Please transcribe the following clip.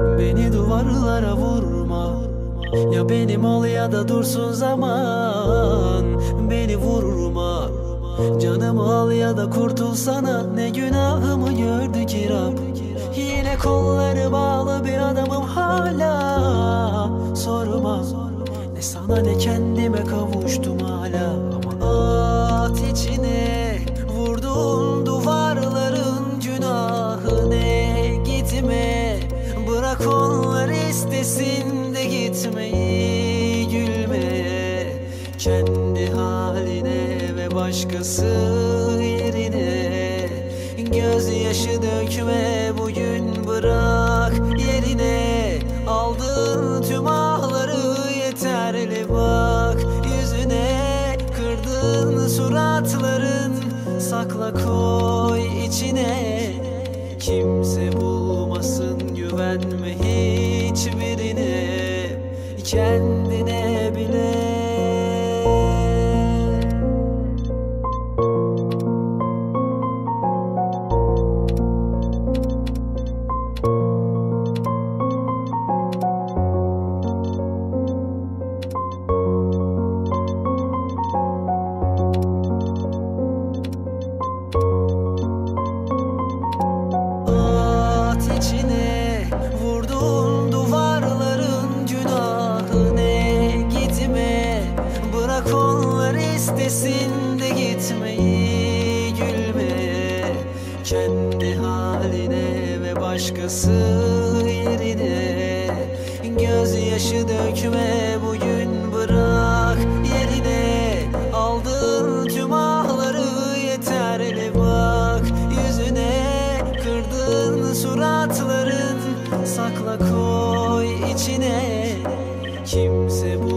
Beni duvarlara vurma. Ya benim ol ya da dursun zaman. Beni vurma. Canımı al ya da kurtulsana Ne günahımı gördü ki Rab? Yine kolları bağlı bir adamım hala. Sorma. Ne sana ne kendime kavuştum istesin de gitmeyi Gülme Kendi haline ve başkası yerine Gözyaşı dökme bugün bırak yerine. Aldığın tüm ahları yeterli bak yüzüne. Kırdığın suratların sakla koy içine Kendine bile istesin de gitmeyi Gülme. Kendi haline ve başkası yerine. Gözyaşı dökme bugün bırak yerine. Aldığın tüm ahları yeterli bak yüzüne. Kırdığın suratların sakla koy içine. Kimse bulmasın